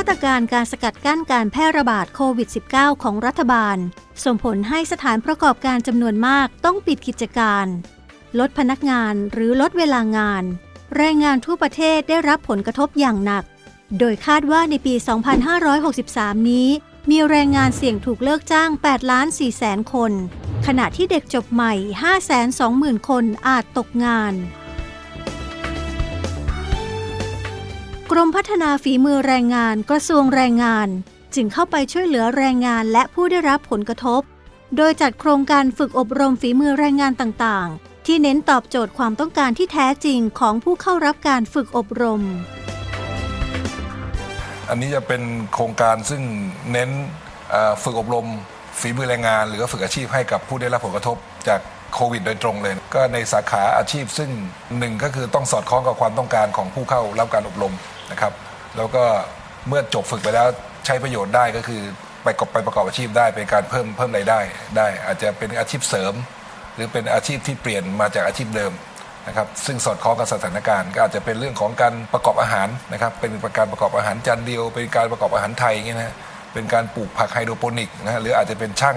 าตรการการสกัดกั้นการแพร่ระบาดโควิด -19 ของรัฐบาล ส่งผลให้สถานประกอบการจำนวนมากต้องปิดกิจการ ลดพนักงานหรือลดเวลางาน แรงงานทั่วประเทศได้รับผลกระทบอย่างหนัก โดยคาดว่าในปี 2563 นี้ มีแรงงานเสี่ยงถูกเลิกจ้าง8ล้าน4แสนคน ขณะที่เด็กจบใหม่ 520,000 คนอาจตกงาน กรมพัฒนาฝีมือแรงงานกระทรวงแรงงาน จึงเข้าไปช่วยเหลือแรงงานและผู้ได้รับผลกระทบ โดยจัดโครงการฝึกอบรมฝีมือแรงงานต่างๆ ที่เน้นตอบโจทย์ความต้องการที่แท้จริงของผู้เข้ารับการฝึกอบรม อันนี้จะเป็นโครงการซึ่งเน้นฝึกอบรมฝีมือแรงงาน หรือฝึกอาชีพให้กับผู้ได้รับผลกระทบจาก โควิดโดยตรงเลย ก็ในสาขาอาชีพซึ่งหนึ่งก็คือต้องสอดคล้องกับความต้องการของผู้เข้ารับการอบรมนะครับ แล้วก็เมื่อจบฝึกไปแล้วใช้ประโยชน์ได้ก็คือไปกอบไปประกอบอาชีพได้เป็นการเพิ่มเพิ่มรายได้ได้ อาจจะเป็นอาชีพเสริม หรือเป็นอาชีพที่เปลี่ยนมาจากอาชีพเดิมนะครับซึ่งสอดคล้องกับสถานการณ์ก็อาจจะเป็นเรื่องของการประกอบอาหารนะครับเป็นการประกอบอาหารจานเดียว เป็นการประกอบอาหารไทยอย่างเงี้ยนะเป็นการปลูกผักไฮโดรโปนิกนะหรืออาจจะเป็นช่าง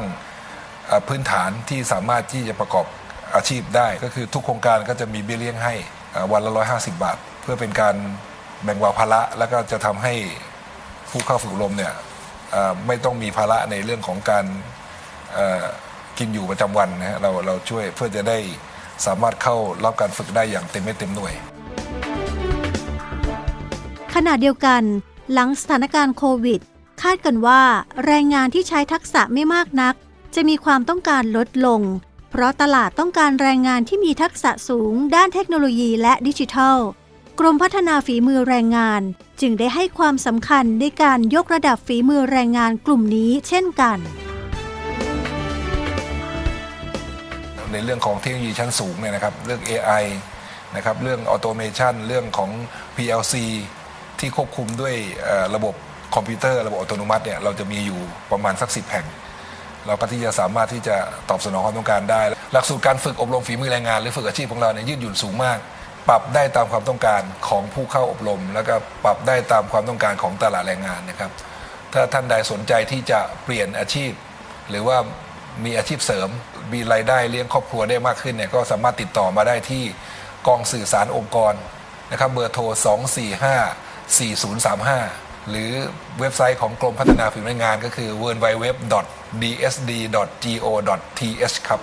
พื้นฐานที่สามารถที่จะประกอบอาชีพได้ ก็คือทุกโครงการก็จะมีเบี้ยเลี้ยงให้วันละ 150 บาท เพื่อเป็นการแบ่งเบาภาระแล้วก็จะทำให้ผู้เข้าฝึกอบรมเนี่ยไม่ต้องมีภาระในเรื่องของการกินอยู่ประจำวันนะฮะเราเราช่วยเพื่อจะได้สามารถเข้ารับการฝึกได้อย่างเต็มเม็ดเต็มหน่วย ขณะเดียวกันหลังสถานการณ์โควิด คาดกันว่าแรงงานที่ใช้ทักษะไม่มากนัก จะมีความต้องการลดลง เพราะตลาดต้องการแรงงานที่มีทักษะสูงด้านเทคโนโลยีและดิจิทัล กรมพัฒนาฝีมือแรงงาน จึงได้ให้ความสำคัญในการยกระดับฝีมือแรงงานกลุ่มนี้เช่นกัน ในเรื่องของเทคโนโลยีชั้นสูงเนี่ยนะครับ เรื่อง AI นะครับ เรื่องออโตเมชันเรื่องของ PLC ที่ควบคุมด้วยระบบคอมพิวเตอร์ระบบอัตโนมัติเนี่ยเราจะมีอยู่ประมาณสักสิแห่ง เราก็ที่จะสามารถที่จะตอบสนองความต้องการได้ หลักสูตรการฝึกอบรมฝีมือแรงงาน หรือฝึกอาชีพของเราเนี่ยยืดหยุ่นสูงมาก ปรับได้ตามความต้องการของผู้เข้าอบรม แล้วก็ปรับได้ตามความต้องการของตลาดแรงงานนะครับถ้าท่านใดสนใจที่จะเปลี่ยนอาชีพ หรือว่ามีอาชีพเสริม มีรายได้เลี้ยงครอบครัวได้มากขึ้นเนี่ยก็สามารถติดต่อมาได้ที่กองสื่อสารองค์กรนะครับเบอร์โทร 245 4035 หรือเว็บไซต์ของกรมพัฒนาฝีมืองานก็คือ w w w d s d g o t h ครับ